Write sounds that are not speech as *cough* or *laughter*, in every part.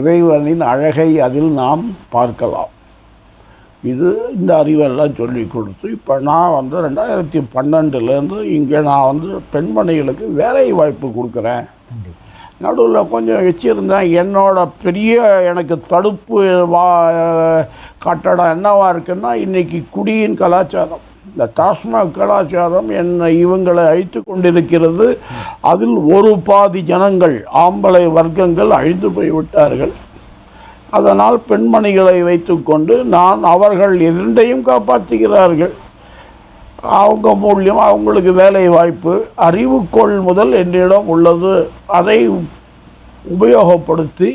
இறைவனின் அழகை அதில் நாம் பார்க்கலாம். இது இந்த அறிவெல்லாம் சொல்லி கொடுத்து இப்போ நான் வந்து ரெண்டாயிரத்தி பன்னெண்டுலேருந்து இங்கே நான் வந்து பெண்மணிகளுக்கு வேலை வாய்ப்பு கொடுக்குறேன். நடுவில் கொஞ்சம் வச்சுருந்தேன். என்னோட பெரிய எனக்கு தடுப்பு வா கட்டடம் என்னவா இருக்குன்னா இன்றைக்கி குடியின் கலாச்சாரம். இந்த டாஸ்மாக் கலாச்சாரம் என்னை இவங்களை அழித்து கொண்டிருக்கிறது. அதில் ஒரு பாதி ஜனங்கள் ஆம்பளை வர்க்கங்கள் அழிந்து போய்விட்டார்கள். அதனால் பெண்மணிகளை வைத்துக்கொண்டு நான் அவர்கள் இரண்டையும் காப்பாற்றுகிறார்கள். அவங்க மூலியம் அவங்களுக்கு வேலை வாய்ப்பு அறிவு கொள்முதல் என்னிடம் உள்ளது. அதை உபயோகப்படுத்தி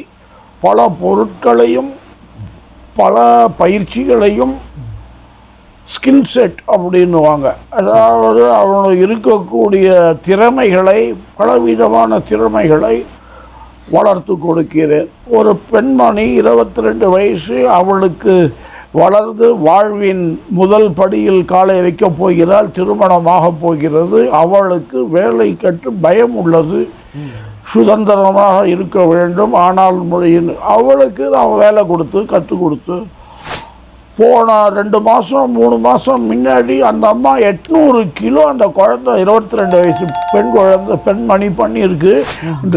பல பொருட்களையும் பல பயிற்சிகளையும் ஸ்கில் செட் அப்படின்னுவாங்க அதாவது அவனுக்கு இருக்கக்கூடிய திறமைகளை பலவிதமான திறமைகளை வளர்த்து கொடுக்கிறேன். ஒரு பெண்மணி இருபத்தி ரெண்டு வயசு அவளுக்கு வளர்ந்து வாழ்வின் முதல் படியில் காலை வைக்கப் போகிறாள் திருமணமாக போகிறது. அவளுக்கு வேலை கட்டு பயம் உள்ளது. சுதந்திரமாக இருக்க வேண்டும். ஆனால் மொழியின் அவளுக்கு நான் வேலை கொடுத்து கற்றுக் கொடுத்து போன ரெண்டு மாதம் மூணு மாதம் முன்னாடி அந்த அம்மா எட்நூறு கிலோ அந்த குழந்தை இருபத்தி ரெண்டு வயசு பெண் குழந்தை பெண்மணி பண்ணியிருக்கு.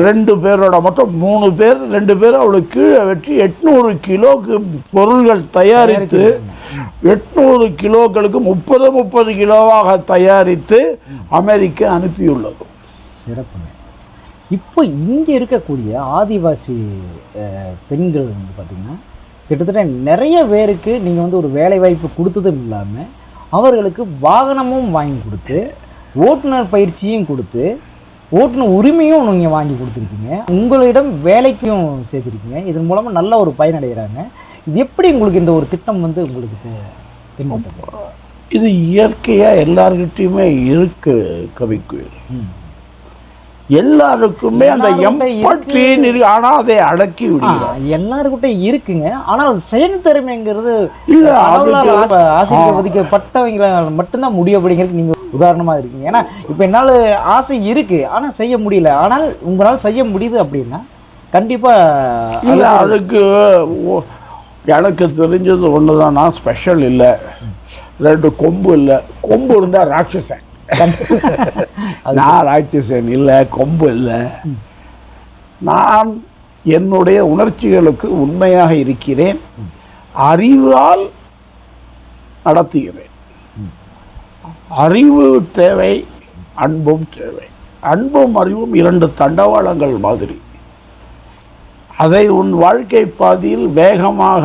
ரெண்டு பேரோட மொத்தம் மூணு பேர் ரெண்டு பேர் அவளுக்கு கீழே வெட்டி எட்நூறு கிலோக்கு பொருள்கள் தயாரித்து எட்நூறு கிலோக்களுக்கு முப்பது முப்பது கிலோவாக தயாரித்து அமெரிக்கா அனுப்பியுள்ளது. சிறப்பு. இப்போ இங்கே இருக்கக்கூடிய ஆதிவாசி பெண்கள் வந்து பார்த்திங்கன்னா கிட்டத்தட்ட நிறைய பேருக்கு நீங்கள் வந்து ஒரு வேலை வாய்ப்பு கொடுத்ததும் இல்லாமல் அவர்களுக்கு வாகனமும் வாங்கி கொடுத்து ஓட்டுநர் பயிற்சியும் கொடுத்து ஓட்டுநர் உரிமையும் நீங்கள் வாங்கி கொடுத்துருக்கீங்க. உங்களிடம் வேலைக்கும் சேர்த்துருக்கீங்க. இதன் மூலமாக நல்ல ஒரு பயனடைகிறாங்க இது எப்படி உங்களுக்கு இந்த ஒரு திட்டம் வந்து உங்களுக்கு தென்பட்டது? இது இயற்கையாக எல்லார்கிட்டையுமே இருக்கு கவிக்குயில். ம். எல்லாருக்குமே அந்த இருக்கு. ஆனால் அதை அடக்கி விடுகிறார். எல்லாருக்கிட்ட இருக்குங்க. ஆனால் செயல் திறமைங்கிறது இல்ல, கடவுளால் அதுக்கு- ஆசை- ஆசீர்வதிக்கப்பட்டவங்களால மட்டும்தான் முடியும் அப்படிங்கிறதுக்கு நீங்க உதாரணமா இருக்கீங்க. ஏன்னா இப்போ என்னால் ஆசை இருக்கு ஆனா செய்ய முடியல. ஆனால் உங்களால் செய்ய முடியுது அப்படின்னா கண்டிப்பா இல்லை அதுக்கு எனக்கு தெரிஞ்சது ஒன்று தான் நான் ஸ்பெஷல் இல்லை. ரெண்டு கொம்பு இல்லை. கொம்பு இருந்தால் ராட்சசன். நான் ராட்சசன் இல்லை கொம்பு இல்லை. நான் என்னுடைய உணர்ச்சிகளுக்கு உண்மையாக இருக்கிறேன். அறிவால் நடத்துகிறேன். அறிவு தேவை அன்பும் தேவை. அன்பும் அறிவும் இரண்டு தண்டவாளங்கள் மாதிரி. அதை உன் வாழ்க்கை பாதையில் வேகமாக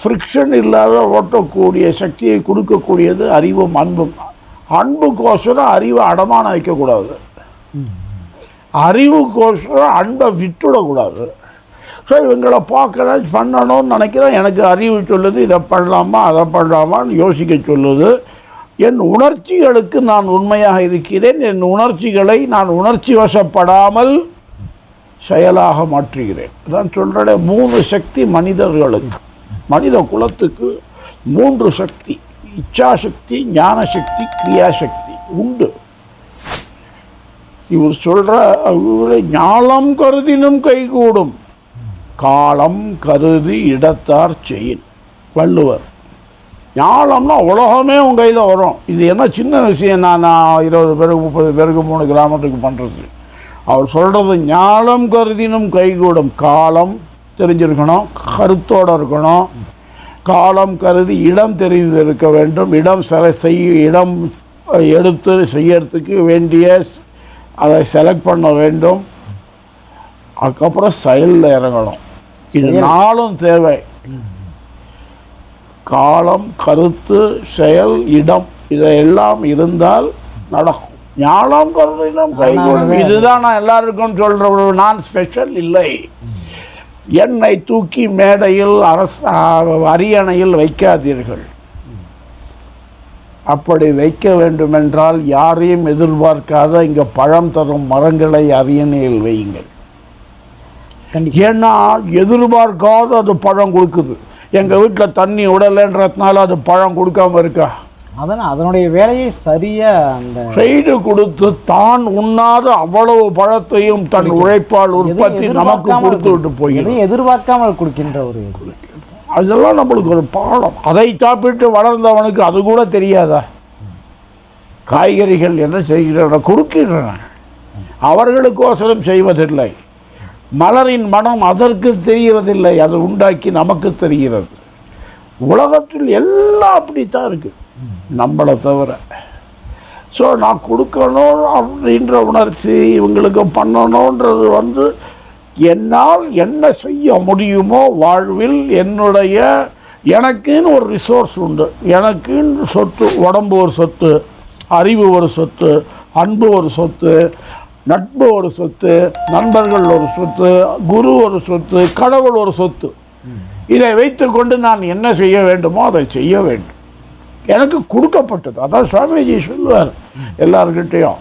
ஃப்ரிக்ஷன் இல்லாத ஓட்டக்கூடிய சக்தியை கொடுக்கக்கூடியது அறிவும் அன்பும் தான். அன்புக்கோசரம் அறிவை அடமானம் வைக்கக்கூடாது. அறிவுக்கோசரம் அன்பை விட்டுடக்கூடாது. ஸோ இவங்களை பார்க்குறேன் பண்ணணும்னு நினைக்கிறேன். எனக்கு அறிவு சொல்லுது இதை பண்ணலாமா அதை பண்ணலாமான்னு யோசிக்க சொல்லுது. என் உணர்ச்சிகளுக்கு நான் உண்மையாக இருக்கிறேன். என் உணர்ச்சிகளை நான் உணர்ச்சி வசப்படாமல் செயலாக மாற்றுகிறேன். அதான் சொல்கிறேன் மூணு சக்தி மனிதர்களுக்கு மனித குலத்துக்கு மூன்று சக்தி. இச்சாசக்தி ஞானசக்தி கிரியாசக்தி உண்டு. இவர் சொல்ற இவரை ஞாலம் கருதினும் கைகூடும். காலம் கருதி இடத்தார் செயின் வள்ளுவர். ஞானம்னா உலகமே உன் கையில் வரும். இது என்ன சின்ன விஷயம் நான் நான் இருபது பேருக்கு முப்பது பேருக்கு மூணு கிராமத்துக்கு பண்ணுறது அவர் சொல்கிறது ஞானம் கருதினும் கைகூடும். காலம் தெரிஞ்சிருக்கணும் கருத்தோடு இருக்கணும். காலம் கருதி இடம் தெரிந்து இருக்க வேண்டும். இடம் செல செய் இடம் எடுத்து செய்யறதுக்கு வேண்டிய அதை செலக்ட் பண்ண வேண்டும். அதுக்கப்புறம் செயலில் இறங்கணும். இது நாளும் தேவை. காலம் கருத்து செயல் இடம் இதையெல்லாம் இருந்தால் நடக்கும். ஞானம் கருதினம் கைகூடும் இதுதான் நான் எல்லாருக்கும் சொல்ற நான் ஸ்பெஷல் இல்லை. என்னை தூக்கி மேடையில் அரச அரியணையில் வைக்காதீர்கள். அப்படி வைக்க வேண்டுமென்றால் யாரையும் எதிர்பார்க்காத இங்கே பழம் தரும் மரங்களை அரியணையில் வையுங்கள். ஏன்னா எதிர்பார்க்காத அது பழம் கொடுக்குது. எங்கள் வீட்டில் தண்ணி விடலைன்றதுனால அது பழம் கொடுக்காம இருக்கா? அதனால் அதனுடைய வேலையை சரியாக அந்த செய்து கொடுத்து தான் உண்ணாத அவ்வளவு பழத்தையும் தன் உழைப்பால் உற்பத்தி நமக்கு கொடுத்து விட்டு எதையும் எதிர்பார்க்காமல் கொடுக்கின்ற ஒரு. அதெல்லாம் நம்மளுக்கு ஒரு பாடம். அதை சாப்பிட்டு வளர்ந்தவனுக்கு அது கூட தெரியாதா? காய்கறிகள் என்ன செய்கின்றன? கொடுக்கின்றன. அவர்களுக்கோசரம் செய்வதில்லை. மலரின் மனம் அதற்கு தெரிகிறதில்லை. அது உண்டாக்கி நமக்கு தெரிகிறது. உலகத்தில் எல்லாம் அப்படித்தான் இருக்கு. நம்மளை தவிர. ஸோ நான் கொடுக்கணும் அப்படின்ற உணர்ச்சி இவங்களுக்கு பண்ணணுன்றது வந்து என்னால் என்ன செய்ய முடியுமோ வாழ்வில் என்னுடைய எனக்குன்னு ஒரு ரிசோர்ஸ் உண்டு. எனக்குன்னு சொத்து உடம்பு ஒரு சொத்து அறிவு ஒரு சொத்து அன்பு ஒரு சொத்து நட்பு ஒரு சொத்து நண்பர்கள் ஒரு சொத்து குரு ஒரு சொத்து கடவுள் ஒரு சொத்து. இதை வைத்துக்கொண்டு நான் என்ன செய்ய வேண்டுமோ அதை செய்ய வேண்டும். எனக்கு கொடுக்கப்பட்டது. அதான் சுவாமிஜி சொல்லுவார் எல்லார்கிட்டேயும்.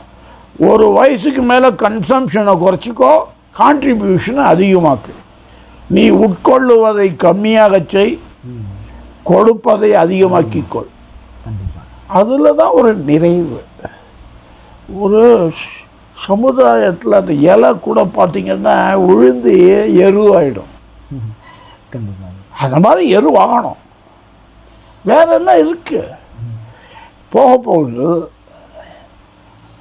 ஒரு வயசுக்கு மேலே கன்சம்ஷனை குறைச்சிக்கோ கான்ட்ரிபியூஷனை அதிகமாக்கு. நீ உட்கொள்ளுவதை கம்மியாக செய் கொடுப்பதை அதிகமாக்கிக்கொள். அதில் தான் ஒரு நிறைவு. ஒரு சமுதாயத்தில் அந்த இலை கூட பார்த்தீங்கன்னா உழுந்து எருவாயிடும் அந்த மாதிரி எரு வாங்கணும். வேற என்ன இருக்கு? போக போகுது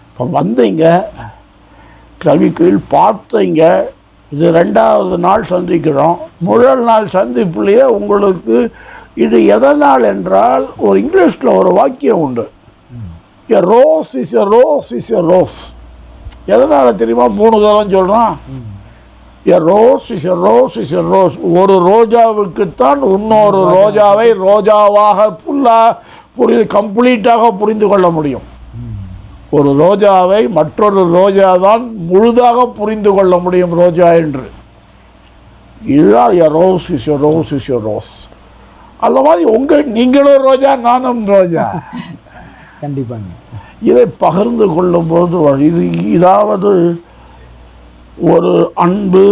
இப்போ வந்தீங்க கவிக்குயில் பார்த்தீங்க இது ரெண்டாவது நாள் சந்திக்கிறோம். முதல் நாள் சந்திப்புலேயே உங்களுக்கு இது எதனால் என்றால் ஒரு இங்கிலீஷில் ஒரு வாக்கியம் உண்டு. A rose is a rose is a rose. எதனால் தெரியுமா? மூணு தரம் சொல்கிறான் a rose is a rose is a rose. ஒரு ரோஜாவுக்குத்தான் இன்னொரு ரோஜாவை ரோஜாவாக ஃபுல்லாக புரி கம்ப்ளீட்டாக புரிந்து கொள்ள முடியும். ஒரு ரோஜாவை மற்றொரு ரோஜா தான் முழுதாக புரிந்து கொள்ள முடியும் ரோஜா என்று. இதுதான் a rose is a rose is a rose அந்த மாதிரி உங்கள் நீங்களும் ரோஜா நானும் ரோஜா. *laughs* கண்டிப்பாங்க. இதை பகிர்ந்து கொள்ளும்போது இது இதாவது ஒரு அன்பு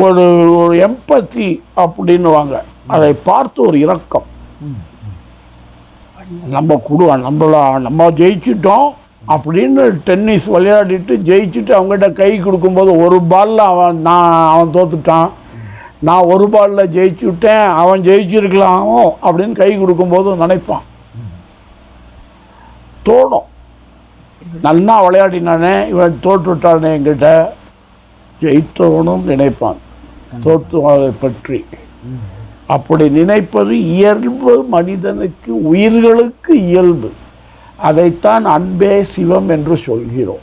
ஒரு ஒரு எம்பத்தி அப்படின்னுவாங்க அதை பார்த்து ஒரு இரக்கம். நம்ம கொடு நம்மள நம்ம ஜெயிச்சிட்டோம் அப்படின்னு டென்னிஸ் விளையாடிட்டு ஜெயிச்சுட்டு அவங்ககிட்ட கை கொடுக்கும்போது ஒரு பாலில் அவன் நான் அவன் தோத்துட்டான். நான் ஒரு பாலில் ஜெயிச்சு விட்டேன் அவன் ஜெயிச்சிருக்கலாமோ அப்படின்னு கை கொடுக்கும்போது நினைப்பான். தோணும். நல்லா விளையாடினானே இவன் தோற்றுட்டானே என்கிட்ட. ஜெயித்தவனும் நினைப்பான். தோற்றுவதை பற்றி. அப்படி நினைப்பது இயல்பு மனிதனுக்கு உயிர்களுக்கு இயல்பு. அதைத்தான் அன்பே சிவம் என்று சொல்கிறோம்.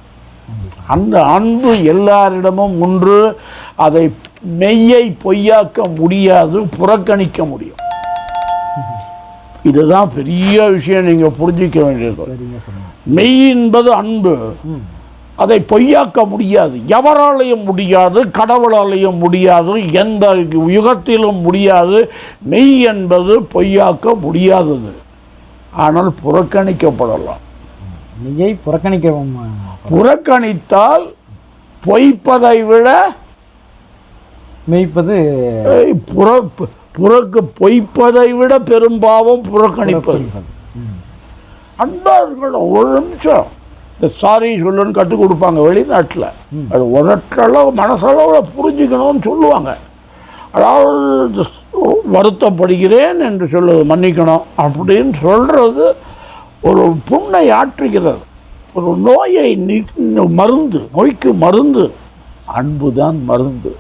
அந்த அன்பு எல்லாரிடமும் ஒன்று அதை மெய்யை பொய்யாக்க முடியாது புறக்கணிக்க முடியும். இதுதான் பெரிய விஷயம். நீங்க புரிஞ்சிக்க வேண்டியது. மெய் என்பது அன்பு. அதை பொய்யாக்க முடியாது. எவராலையும் முடியாது கடவுளாலையும் முடியாது எந்த யுகத்திலும் முடியாது. மெய் என்பது பொய்யாக்க முடியாதது. ஆனால் புறக்கணிக்கப்படலாம். மெய்யை புறக்கணிக்கவும். புறக்கணித்தால் பொய்ப்பதை விட மெய்ப்பது புற புறக்கு பொய்ப்பதை விட பெரும்பாவம் புறக்கணிப்பது. அன்பார்கள் ஒரு நிமிஷம். இந்த சாரி சொல்லுன்னு கற்றுக் கொடுப்பாங்க வெளிநாட்டில். அது ஒரற்றளவு மனசளவில் புரிஞ்சுக்கணும்னு சொல்லுவாங்க. அதாவது வருத்தப்படுகிறேன் என்று சொல்லுவது மன்னிக்கணும். அப்படின்னு சொல்கிறது ஒரு புண்ணை ஆற்றுகிறது. ஒரு நோயை நீ- மருந்து நோய்க்கு மருந்து. அன்பு தான் மருந்து.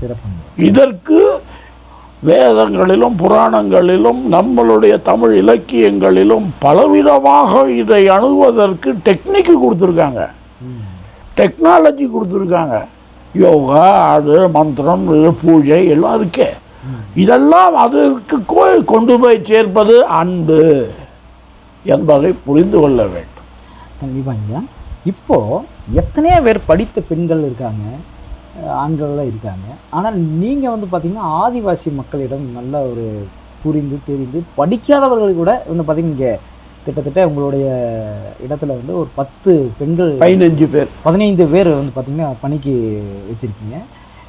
சிறப்புங்க இதற்கு வேதங்களிலும் புராணங்களிலும் நம்மளுடைய தமிழ் இலக்கியங்களிலும் பலவிதமாக இதை அணுகுவதற்கு டெக்னிக்கு கொடுத்துருக்காங்க. டெக்னாலஜி கொடுத்துருக்காங்க. யோகா அது மந்திரம் இது பூஜை எல்லாம் இருக்கே. இதெல்லாம் அதற்கு கோயில் கொண்டு போய் சேர்ப்பது அன்பு என்பதை புரிந்து கொள்ள வேண்டும். கண்டிப்பாங்க இப்போது எத்தனையோ பேர் படித்த பெண்கள் இருக்காங்க. ஆண்கள்லாம் இருக்காங்க. ஆனால் நீங்கள் வந்து பார்த்தீங்கன்னா ஆதிவாசி மக்களிடம் நல்ல ஒரு புரிந்து தெரிந்து படிக்காதவர்கள் கூட வந்து பார்த்தீங்கன்னா இங்கே கிட்டத்தட்ட உங்களுடைய இடத்துல வந்து ஒரு பத்து பெண்கள் பதினஞ்சு பேர். பதினைந்து பேர் வந்து பார்த்தீங்கன்னா பணிக்கு வச்சுருக்கீங்க.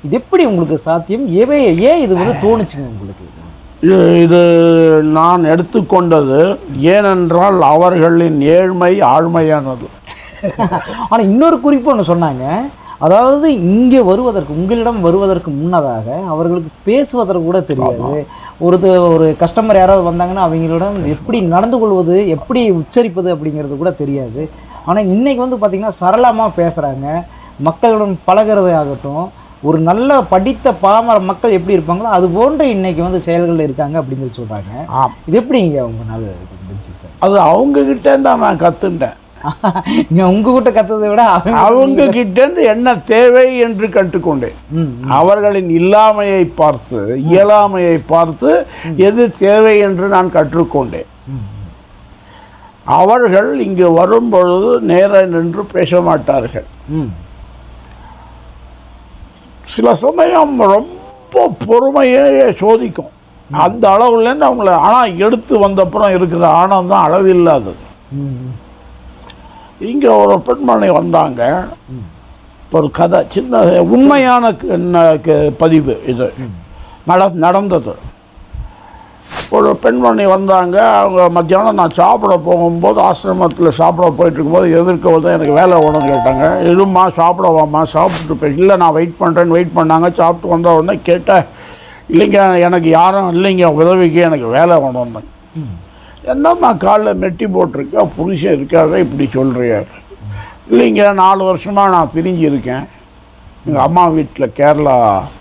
இது எப்படி உங்களுக்கு சாத்தியம்? ஏவே ஏன் இது வந்து தோணுச்சுங்க உங்களுக்கு? இது நான் எடுத்துக்கொண்டது ஏனென்றால் அவர்களின் ஏழ்மை ஆழ்மையானது ஆனா இன்னொரு குறிப்பு ஒன்று சொன்னாங்க. அதாவது இங்கே வருவதற்கு உங்களிடம் வருவதற்கு முன்னதாக அவர்களுக்கு பேசுவதற்கு கூட தெரியாது. ஒரு ஒரு கஸ்டமர் யாராவது வந்தாங்கன்னா அவங்களிடம் எப்படி நடந்து கொள்வது எப்படி உச்சரிப்பது அப்படிங்கிறது கூட தெரியாது. ஆனால் இன்னைக்கு வந்து பார்த்திங்கன்னா சரளமாக பேசுகிறாங்க மக்களுடன் பழகிறது ஆகட்டும் ஒரு நல்ல படித்த பாமர மக்கள் எப்படி இருப்பாங்களோ அது போன்று இன்னைக்கு வந்து செயல்கள் இருக்காங்க அப்படின்னு சொல்லி சொல்கிறாங்க இது எப்படிங்க உங்களால் இருந்துச்சு சார்? அது அவங்க கிட்டே தான் நான் கற்றுட்டேன் நீங்கள் உங்ககிட்ட கற்றதை விட அவங்க கிட்டேருந்து என்ன தேவை என்று கற்றுக்கொண்டேன் ம் அவர்களின் இல்லாமையை பார்த்து இயலாமையை பார்த்து எது தேவை என்று நான் கற்றுக்கொண்டேன். அவர்கள் இங்கு வரும்பொழுது நேர நின்று பேச மாட்டார்கள். ம். சில சமயம் ரொம்ப பொறுமையே சோதிக்கும். அந்த அளவுலேருந்து அவங்கள ஆனால் எடுத்து வந்தப்புறம் இருக்கிற ஆனந்தம் அளவில்லாதது. இங்கே ஒரு பெண்மணி வந்தாங்க. ஒரு கதை சின்ன உண்மையான க- பதிவு இது. நட நடந்தது. ஒரு பெண்மணி வந்தாங்க. அவங்க மத்தியானம் நான் சாப்பிட போகும்போது ஆசிரமத்தில் சாப்பிட போயிட்டு இருக்கும்போது எதிர்க்க வந்து எனக்கு வேலை வேணும்னு கேட்டாங்க. இருமா சாப்பிடவாம்மா சாப்பிட்டு போய் இல்லை நான் வெயிட் பண்ணுறேன்னு வெயிட் பண்ணாங்க. சாப்பிட்டு வந்த உடனே கேட்டேன். இல்லைங்க எனக்கு யாரும் இல்லைங்க. உதவிக்கு எனக்கு வேலை ஓடணும் என்னம்மா காலில் மெட்டி போட்டிருக்கா? புருஷன் இருக்காக இப்படி சொல்கிறியா இல்லைங்க நாலு வருஷமாக நான் பிரிஞ்சு இருக்கேன் எங்கள் அம்மா வீட்டில் கேரளா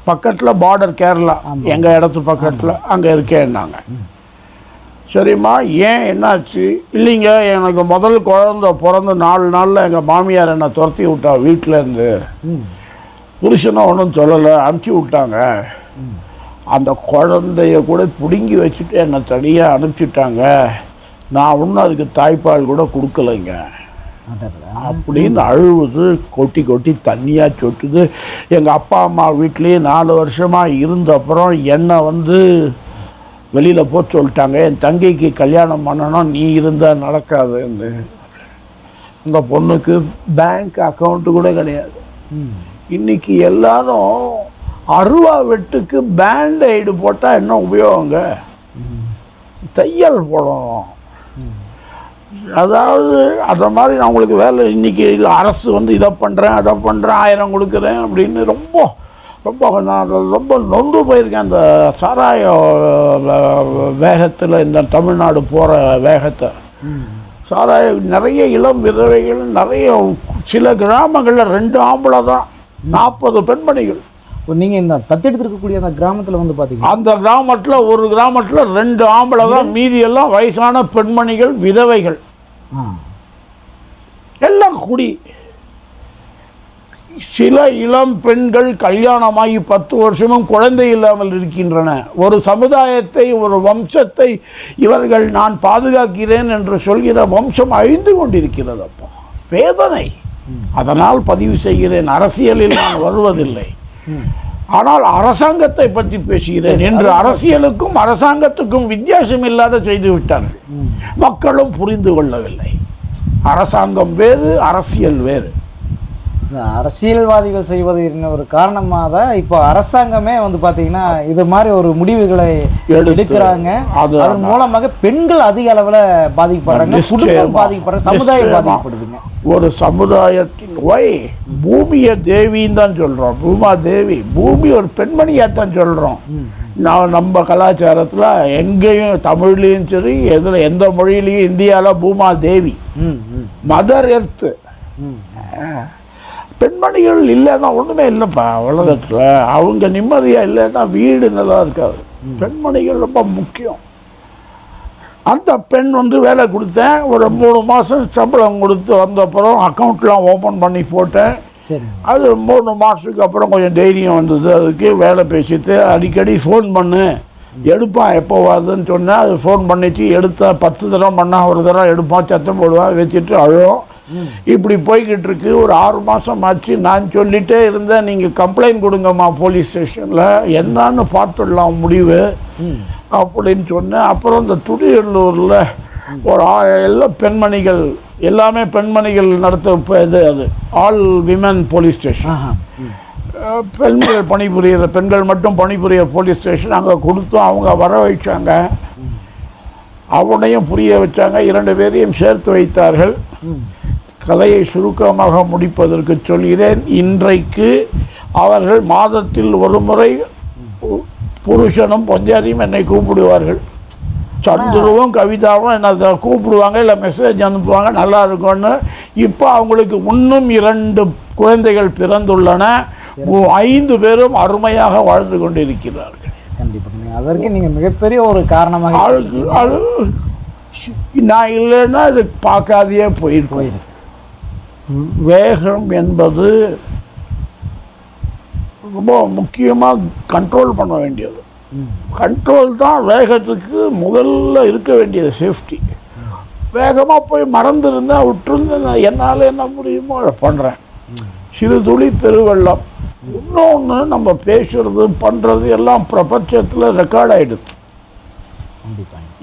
பக்கத்தில் பார்டர் கேரளா. எங்கள் இடத்து பக்கத்தில் அங்கே இருக்கேன்னாங்க. சரிம்மா ஏன் என்னாச்சு? இல்லைங்க எனக்கு முதல் குழந்த பிறந்த நாலு நாளில் எங்கள் மாமியார் என்னை துரத்தி விட்டா வீட்டிலேருந்து ம். புருஷனை ஒன்றும் சொல்லலை அனுப்பிச்சி விட்டாங்க. அந்த குழந்தைய கூட பிடுங்கி வச்சுட்டு என்னை தனியாக அனுப்பிச்சிட்டாங்க. நான் ஒன்றும் அதுக்கு தாய்ப்பால் கூட கொடுக்கலைங்க. அப்படின்னு அழுவுது கொட்டி கொட்டி தண்ணியாக சொட்டுது. எங்கள் அப்பா அம்மா வீட்லேயே நாலு வருஷமாக இருந்த அப்புறம் என்னை வந்து வெளியில் போக சொல்லிட்டாங்க. என் தங்கைக்கு கல்யாணம் பண்ணணும் நீ இருந்தால் நடக்காதுன்னு. இந்த பொண்ணுக்கு பேங்க் அக்கௌண்ட்டு கூட கிடையாது. ம். இன்னைக்கு எல்லாரும் அருவா வெட்டுக்கு பேண்டைடு போட்டால் என்ன உபயோகங்க? தையல் போடணும். அதாவது அந்த மாதிரி நான் உங்களுக்கு வேலை இன்னைக்கு இல்லை அரசு வந்து இதை பண்ணுறேன் அதை பண்ணுறேன் ஆயிரம் கொடுக்குறேன் அப்படின்னு ரொம்ப ரொம்ப நான் ரொம்ப நொந்து போயிருக்கேன். அந்த சாராய வேகத்தில் இந்த தமிழ்நாடு போகிற வேகத்தை. சாராய நிறைய இளம் விதவைகள் நிறைய சில கிராமங்களில் ரெண்டு ஆம்பளை தான். நாற்பது பெண்மணிகள். இப்போ நீங்கள் இந்த தத்தெடுத்திருக்கக்கூடிய அந்த கிராமத்தில் வந்து பார்த்தீங்கன்னா அந்த கிராமத்தில் ஒரு கிராமத்தில் ரெண்டு ஆம்பளை தான் மீதி எல்லாம் வயசான பெண்மணிகள் விதவைகள். எல்லாம் குடி சில இளம் பெண்கள் கல்யாணமாகி பத்து வருஷமும் குழந்தை இல்லாமல் இருக்கின்றன. ஒரு சமுதாயத்தை ஒரு வம்சத்தை இவர்கள் நான் பாதுகாக்கிறேன் என்று சொல்கிற வம்சம் அழிந்து கொண்டிருக்கிறது அப்பா. வேதனை. அதனால் பதிவு செய்கிறேன். அரசியலில் நான் வருவதில்லை. ஆனால் அரசாங்கத்தை பற்றி பேசுகிறேன் என்று அரசியலுக்கும் அரசாங்கத்துக்கும் வித்தியாசம் இல்லாத செய்து விட்டார்கள். மக்களும் புரிந்து கொள்ளவில்லை. அரசாங்கம் வேறு அரசியல் வேறு. அரசியல்வாதிகள் செய்வது ஒரு காரணமாக தான் இப்போ அரசாங்கமே வந்து பார்த்தீங்கன்னா இது மாதிரி ஒரு முடிவுகளை எடுக்கிறாங்க. அது அதன் மூலமாக பெண்கள் அதிக அளவில் பாதிக்கப்படுறாங்க குடும்பம் பாதிக்கப்படுறாங்க சமுதாயம். பாதிக்கப்படுதுங்க. ஒரு சமுதாயத்தின் ஒய் பூமியை தேவின்னு தான் சொல்கிறோம் பூமா தேவி பூமி ஒரு பெண்மணியாக தான் சொல்கிறோம் நான் நம்ம கலாச்சாரத்தில் எங்கேயும் தமிழ்லேயும் சரி எதில் எந்த மொழியிலையும் இந்தியாவில் பூமா தேவி. மதர் எர்த்து பெண்மணிகள் இல்லைன்னா ஒன்றுமே இல்லைப்பா உலகத்தில். அவங்க நிம்மதியாக இல்லைன்னா வீடு நல்லா இருக்காது. பெண்மணிகள் ரொம்ப முக்கியம். அந்த பெண் வந்து வேலை கொடுத்தேன். ஒரு மூணு மாதம் சம்பளம் கொடுத்து வந்த அப்புறம் அக்கௌண்ட்லாம் ஓப்பன் பண்ணி போட்டேன். சரிங்க அது மூணு மாதத்துக்கு அப்புறம் கொஞ்சம் தைரியம் வந்தது. அதுக்கு வேலை பேசிட்டு அடிக்கடி ஃபோன் பண்ணு எடுப்பான் எப்போ வருதுன்னு சொன்னேன் அது ஃபோன் பண்ணிச்சு எடுத்தா பத்து தடவை பண்ணால் ஒரு தடவை எடுப்பான் சத்தம் போடுவான் வச்சுட்டு அழுவோம். ம். இப்படி போய்கிட்டு இருக்கு ஒரு ஆறு மாதம் ஆச்சு. நான் சொல்லிட்டே இருந்தேன் நீங்கள் கம்ப்ளைண்ட் கொடுங்கம்மா போலீஸ் ஸ்டேஷனில் என்னன்னு பார்த்துடலாம் முடிவு. அப்படின்னு சொன்னேன். அப்புறம் இந்த துடியல்லூரில் ஒரு எல்லாம் பெண்மணிகள் எல்லாமே பெண்மணிகள் நடத்த இப்போ இது அது ஆல் விமன் போலீஸ் ஸ்டேஷன் பெண்கள் பணிபுரியிற பெண்கள் மட்டும் பணிபுரிய போலீஸ் ஸ்டேஷன் அங்கே கொடுத்தோம் அவங்க வர வைச்சாங்க. அவனையும் புரிய வச்சாங்க. இரண்டு பேரையும் சேர்த்து வைத்தார்கள். கலையை கதையை சுருக்கமாக முடிப்பதற்கு சொல்கிறேன். இன்றைக்கு அவர்கள் மாதத்தில் ஒரு முறை புருஷனும் பொஞ்சாதியும் என்னை கூப்பிடுவார்கள். சந்துருவும் கவிதாவும் என்னை அதை கூப்பிடுவாங்க இல்லை மெசேஜ் அனுப்புவாங்க நல்லா இருக்கும்னு. இப்போ அவங்களுக்கு இன்னும் இரண்டு குழந்தைகள் பிறந்துள்ளன. ஐந்து பேரும் அருமையாக வாழ்ந்து கொண்டிருக்கிறார்கள். கண்டிப்பாக அதற்கு நீங்கள் மிகப்பெரிய ஒரு காரணமாக நான் இல்லைன்னா இது பார்க்காதையே போயிருக்கோம். போயிருக்கு வேகம் என்பது ரொம்ப முக்கியமாக கண்ட்ரோல் பண்ண வேண்டியது. கண்ட்ரோல் தான் வேகத்துக்கு முதல்ல இருக்க வேண்டியது சேஃப்டி வேகமாக போய் மறந்துருந்தா விட்டுருந்தேன் நான் என்னால் என்ன முடியுமோ அதை பண்ணுறேன் சிறு துளி பெருவெள்ளம். இன்னொன்று நம்ம பேசுறது பண்ணுறது எல்லாம் பிரபஞ்சத்தில் ரெக்கார்ட் ஆகிடுது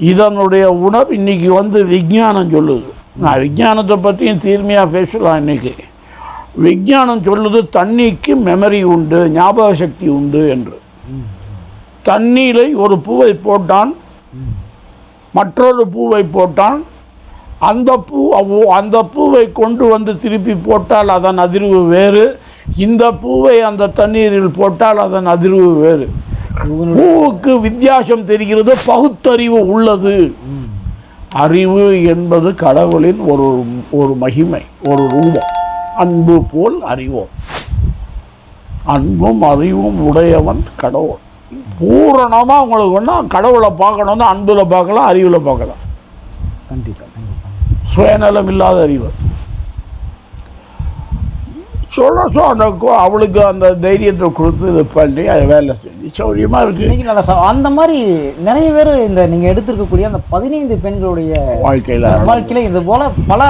இதனுடைய உணர்வு இன்னைக்கு வந்து விஞ்ஞானம் சொல்லுது. நான் விஞ்ஞானத்தை பற்றியும் தீர்மையாக பேசலாம் இன்னைக்கு. விஞ்ஞானம் சொல்லுது தண்ணிக்கு மெமரி உண்டு ஞாபக சக்தி உண்டு என்று. தண்ணீரை ஒரு பூவை போட்டான் மற்றொரு பூவை போட்டான். அந்த பூ அவ்வோ- அந்த பூவை கொண்டு வந்து திருப்பி போட்டால் அதன் அதிர்வு வேறு. இந்த பூவை அந்த தண்ணீரில் போட்டால் அதன் அதிர்வு வேறு. பூவுக்கு வித்தியாசம் தெரிகிறது பகுத்தறிவு உள்ளது. அறிவு என்பது கடவுளின் ஒரு ஒரு மகிமை ஒரு ரூபம். அன்பு போல் அறிவோம். அன்பும் அறிவும் உடையவன் கடவுள். பூரணமாக உங்களுக்கு வேணா கடவுளை பார்க்கணும்னா அன்புல பார்க்கலாம் அறிவில் பார்க்கலாம். கண்டிப்பாக சுயநலம் இல்லாத அறிவு. சொல்ல சொ அந்த அவளுக்கு அந்த தைரியத்தை கொடுத்து இது பண்ணி அது வேலை செஞ்சு சௌரியமாக இன்னைக்கு நல்லா சா- அந்த மாதிரி நிறைய பேர் இந்த நீங்க எடுத்திருக்கக்கூடிய அந்த பதினைந்து பெண்களுடைய வாழ்க்கையில் வாழ்க்கையில இது போல பல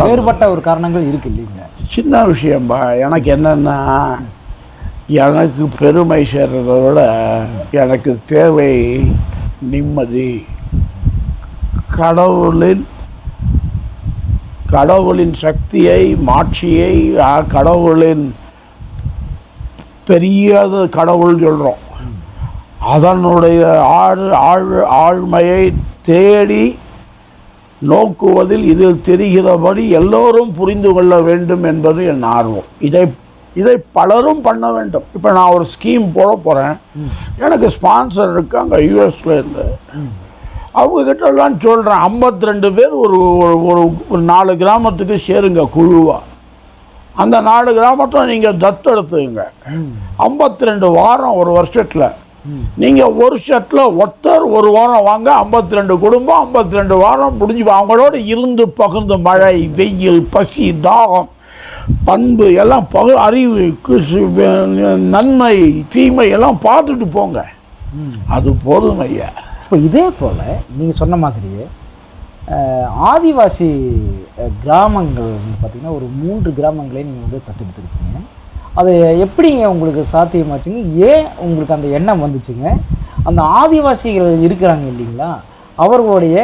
வேறுபட்ட ஒரு காரணங்கள் இருக்கு இல்லைங்க சின்ன விஷயம்பா எனக்கு என்னன்னா எனக்கு பெருமை சேர்றதை விட எனக்கு தேவை நிம்மதி. கடவுளின் கடவுளின் சக்தியை மாட்சியை கடவுளின் பெரியது கடவுள் சொல்கிறோம் அதனுடைய ஆழ் ஆழ் ஆழ்மையை தேடி நோக்குவதில் இதில் தெரிகிறபடி எல்லோரும் புரிந்து கொள்ள வேண்டும் என்பது என் ஆர்வம். இதை இதை பலரும் பண்ண வேண்டும். இப்போ நான் ஒரு ஸ்கீம் போட போகிறேன் எனக்கு ஸ்பான்சர் இருக்காங்க யூஎஸ்ல இருந்து. அவங்கக்கிட்ட எல்லாம் சொல்கிறேன் 52 ரெண்டு பேர் ஒரு ஒரு ஒரு நாலு கிராமத்துக்கு சேருங்க குழுவாக அந்த நாலு கிராமத்தை நீங்கள் தத்தெடுத்துங்க ஐம்பத்தி ரெண்டு வாரம் ஒரு வருஷத்தில். நீங்கள் ஒரு வருஷத்தில் ஒருத்தர் ஒரு வாரம் வாங்க 52 ரெண்டு குடும்பம் 52 ரெண்டு வாரம் முடிஞ்சு அவங்களோட இருந்து பகிர்ந்து மழை வெயில் பசி தாகம். பண்பு எல்லாம் பகு அறிவு நன்மை தீமை எல்லாம் பார்த்துட்டு போங்க. அது போதும் ஐயா. இப்போ இதே போல நீங்க சொன்ன மாதிரியே ஆதிவாசி கிராமங்கள் வந்து பார்த்தீங்கன்னா ஒரு மூன்று கிராமங்களே நீங்கள் வந்து தத்தெடுத்துருக்கீங்க அது எப்படிங்க உங்களுக்கு சாத்தியமாச்சுங்க? ஏன் உங்களுக்கு அந்த எண்ணம் வந்துச்சுங்க? அந்த ஆதிவாசிகள் இருக்கிறாங்க இல்லைங்களா? அவர்களுடைய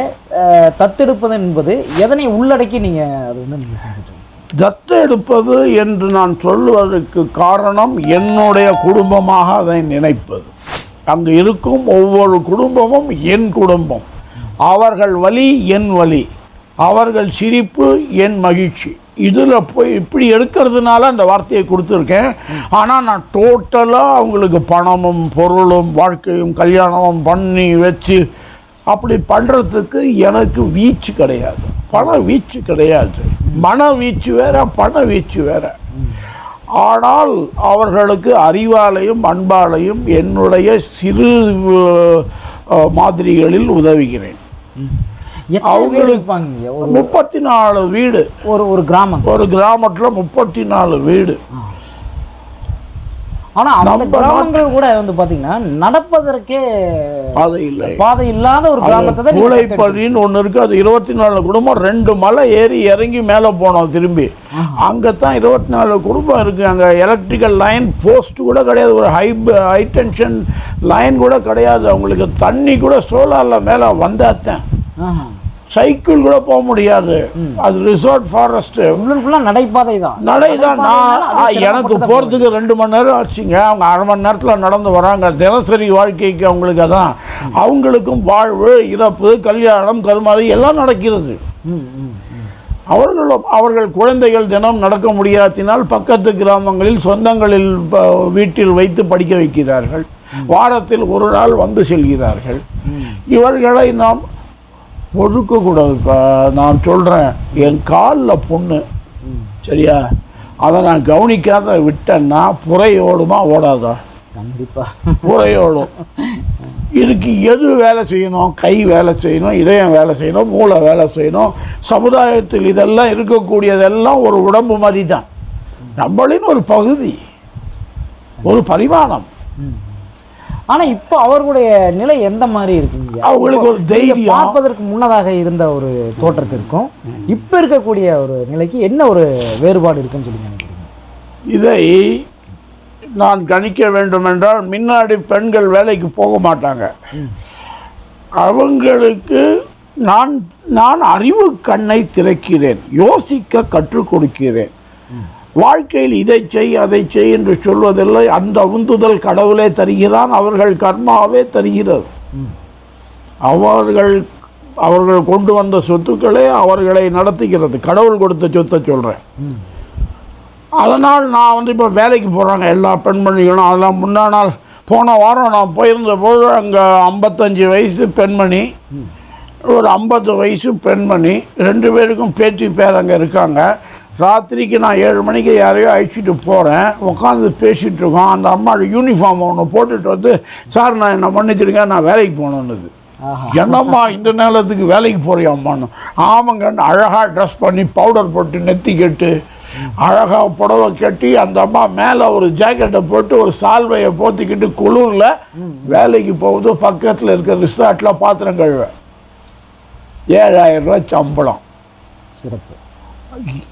தத்தெடுப்பது என்பது எதனை உள்ளடக்கி நீங்கள் அதை வந்து நீங்கள் செஞ்சுட்டு தத்தெடுப்பது என்று நான் சொல்வதற்கு காரணம் என்னுடைய குடும்பமாக அதை நினைப்பது. அங்கு இருக்கும் ஒவ்வொரு குடும்பமும் என் குடும்பம். அவர்கள் வலி என் வலி. அவர்கள் சிரிப்பு என் மகிழ்ச்சி. இதில் போய் இப்படி எடுக்கிறதுனால அந்த வார்த்தையை கொடுத்துருக்கேன். ஆனால் நான் டோட்டலாக அவங்களுக்கு பணமும் பொருளும் வாழ்க்கையும் கல்யாணமும் பண்ணி வச்சு அப்படி பண்ணுறதுக்கு எனக்கு வீச்சு கிடையாது. பண வீச்சு கிடையாது. மன வீச்சு வேற பண வீச்சு வேற. ஆனால் அவர்களுக்கு அறிவாலையும் அன்பாலையும் என்னுடைய சிறு மாதிரிகளில் உதவுகிறேன். அவங்களுக்கு- முப்பத்தி நாலு வீடு. ஒரு ஒரு கிராமம். ஒரு கிராமத்தில் முப்பத்தி நாலு வீடு. ஆனா அந்த கிராமங்கள் கூட வந்து பாத்தீங்கன்னா நடப்பதற்கே அது இல்லை. பாதை இல்லாத ஒரு கிராமத்தை. கூளைப்பதின்னு ஒன்று இருக்குது அது இருபத்தி நாலு குடும்பம். ரெண்டு மலை ஏறி இறங்கி மேலே போனோம் திரும்பி. அங்கே தான் இருபத்தி நாலு குடும்பம் இருக்குது அங்கே எலக்ட்ரிக்கல் லைன் போஸ்ட் கூட கிடையாது. ஒரு ஹை ஹை டென்ஷன் லைன் கூட கிடையாது. அவங்களுக்கு தண்ணி கூட சோலாரில் மேலே வந்தாத்தான். சைக்கிள் கூட போக முடியாது. அது ரிசார்ட் ஃபுல்லாக நடைபாதை தான். நடைதான். நான் நடைபாதைனால அது ஆ, எனக்கு தான் போகிறதுக்கு ரெண்டு மணி நேரம் ஆச்சுங்க. அவங்க அரை மணி நேரத்தில் நடந்து வராங்க. தினசரி வாழ்க்கைக்கு அவங்களுக்கு அதான். அவங்களுக்கும் வாழ்வு இறப்பு கல்யாணம் கருமாதி எல்லாம் நடக்கிறது. அவர்களும் அவர்கள் குழந்தைகள் தினம் நடக்க முடியாத்தினால் பக்கத்து கிராமங்களில் சொந்தங்களில் வீட்டில் வைத்து படிக்க வைக்கிறார்கள். வாரத்தில் ஒரு நாள் வந்து செல்கிறார்கள். இவர்களை நாம் ஒதுக்கக்கூடாதுப்பா. நான் சொல்கிறேன் என் காலில் பொண்ணு. சரியா? அதை நான் கவனிக்காத விட்டேன்னா புறை ஓடுமா ஓடாதா? கண்டிப்பாக புறையோடும் இதுக்கு எது வேலை செய்யணும்? கை வேலை செய்யணும் இதயம் வேலை செய்யணும் மூளை வேலை செய்யணும். சமுதாயத்தில் இதெல்லாம் இருக்கக்கூடியதெல்லாம் ஒரு உடம்பு மாதிரி தான் நம்மளின் ஒரு பகுதி. ஒரு பரிமாணம். ஆனா இப்போ அவர்களுடைய நிலை எந்த மாதிரி இருக்குங்க? அவங்களுக்கு ஒரு தைரியம். பார்ப்பதற்கு முன்னதாக இருந்த ஒரு தோற்றத்திற்கும் இப்போ இருக்கக்கூடிய ஒரு நிலைக்கு என்ன ஒரு வேறுபாடு இருக்குன்னு சொல்லி நினைக்கிறீங்க? இதை நான் கணிக்க வேண்டுமென்றால் முன்னாடி பெண்கள் வேலைக்கு போக மாட்டாங்க. அவங்களுக்கு நான் நான் அறிவு கண்ணை திறக்கிறேன் யோசிக்க கற்றுக் கொடுக்கிறேன். வாழ்க்கையில் இதை செய் அதை செய் என்று சொல்வதில்லை. அந்த உந்துதல் கடவுளே தருகிறான் அவர்கள் கர்மாவே தருகிறது. அவர்கள் அவர்கள் கொண்டு வந்த சொத்துக்களே அவர்களை நடத்துகிறது. கடவுள் கொடுத்த சொத்தை சொல்கிறேன் அதனால் நான் வந்து இப்போ வேலைக்கு போகிறாங்க எல்லா பெண்மணிகளும். அதெல்லாம் முன்னா நாள் போன வாரம் நான் போயிருந்த போது அங்கே ஐம்பத்தஞ்சு வயசு பெண்மணி ஒரு ஐம்பது வயசு பெண்மணி ரெண்டு பேருக்கும் பேத்தி பேர் அங்கே இருக்காங்க. ராத்திரிக்கு நான் ஏழு மணிக்கு யாரையோ அழைச்சிட்டு போகிறேன் உட்காந்து பேசிகிட்டு இருக்கோம். அந்த அம்மா யூனிஃபார்ம் ஒன்று போட்டுட்டு வந்து சார் நான் என்ன மன்னிச்சிருங்க நான் வேலைக்கு போகணுன்னுது என்னம்மா இந்த நேரத்துக்கு வேலைக்கு போறியாம்மான்னு ஆமாங்க அழகாக ட்ரெஸ் பண்ணி பவுடர் போட்டு நெத்தி கட்டு அழகாக புடவை கட்டி அந்த அம்மா மேலே ஒரு ஜாக்கெட்டை போட்டு ஒரு சால்வையை போத்திக்கிட்டு குளிரில் வேலைக்கு போகுது பக்கத்தில் இருக்க ரிசார்ட்டில் பாத்திரம் கழுவ. ஏழாயிரம் ரூபாய் சம்பளம். சிறப்பு.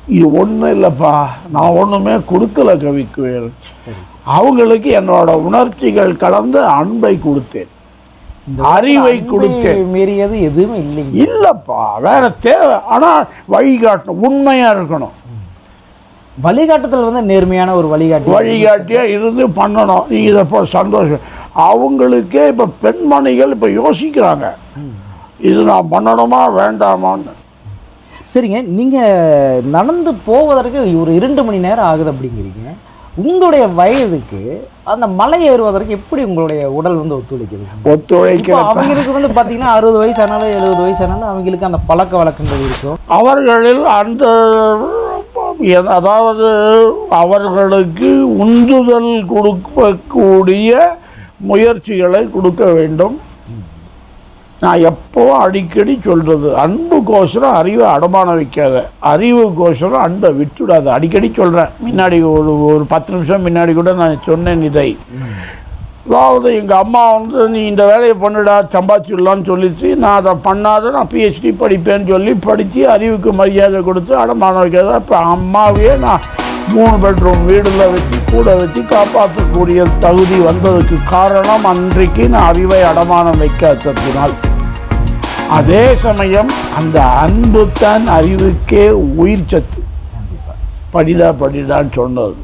இது ஒன்றும் இல்லைப்பா. நான் ஒன்றுமே கொடுக்கல கவிக்கு சரி சரி. அவங்களுக்கு என்னோட உணர்ச்சிகள் கலந்து அன்பை கொடுத்தேன். அறிவை கொடுத்தேன். மீறியது எதுவுமே இல்லைங்க. இல்லைப்பா. வேற தேவை. ஆனால் வழிகாட்டணும். உண்மையாக இருக்கணும். வழிகாட்டுதல் வந்து நேர்மையான ஒரு வழிகாட்டி. வழிகாட்டியாக இருந்து பண்ணணும். நீ இதை இப்போ சந்தோஷம். அவங்களுக்கே இப்போ பெண்மணிகள் இப்போ யோசிக்கிறாங்க. இது நான் பண்ணணுமா வேண்டாமான்னு. சரிங்க நீங்க நடந்து போவதற்கு ஒரு இரண்டு மணி நேரம் ஆகுது அப்படிங்கிறீங்க. உங்களுடைய வயதுக்கு அந்த மலை ஏறுவதற்கு எப்படி உங்களுடைய உடல் வந்து ஒத்துழைக்குது? இப்போ ஒத்துழைக்கிற அவங்களுக்கு வந்து பார்த்தீங்கன்னா அறுபது வயசு ஆனாலும் எழுபது வயசு ஆனாலும் அவங்களுக்கு அந்த பழக்க வழக்கங்கள் இருக்கும். அவர்களில் அந்த அதாவது அவர்களுக்கு உந்துதல் கொடுக்கக்கூடிய முயற்சிகளை கொடுக்க வேண்டும். நான் எப்போவும் அடிக்கடி சொல்கிறது அன்புக்கோசரம் அறிவை அடமானம் வைக்காத. அறிவுக்கோசரம் அன்பை விட்டுடாத அடிக்கடி சொல்கிறேன் முன்னாடி ஒரு ஒரு பத்து நிமிஷம் முன்னாடி கூட நான் சொன்னேன் இதை. அதாவது எங்கள் அம்மா வந்து நீ இந்த வேலையை பண்ணுடா சம்பாதிச்சிடலான்னு சொல்லிச்சு. நான் அதை பண்ணாத நான் பிஹெச்டி படிப்பேன்னு சொல்லி படித்து அறிவுக்கு மரியாதை கொடுத்து அடமானம் வைக்காத இப்போ அம்மாவையே நான் மூணு பெட்ரூம் வீடில் வச்சு கூட வச்சு காப்பாற்றக்கூடிய தகுதி வந்ததுக்கு காரணம் அன்றைக்கு நான் அறிவை அடமானம் வைக்காததினால். அதே சமயம் அந்த அன்பு தான் அறிவுக்கே உயிர் சத்து. படிடா படிடான்னு சொன்னது.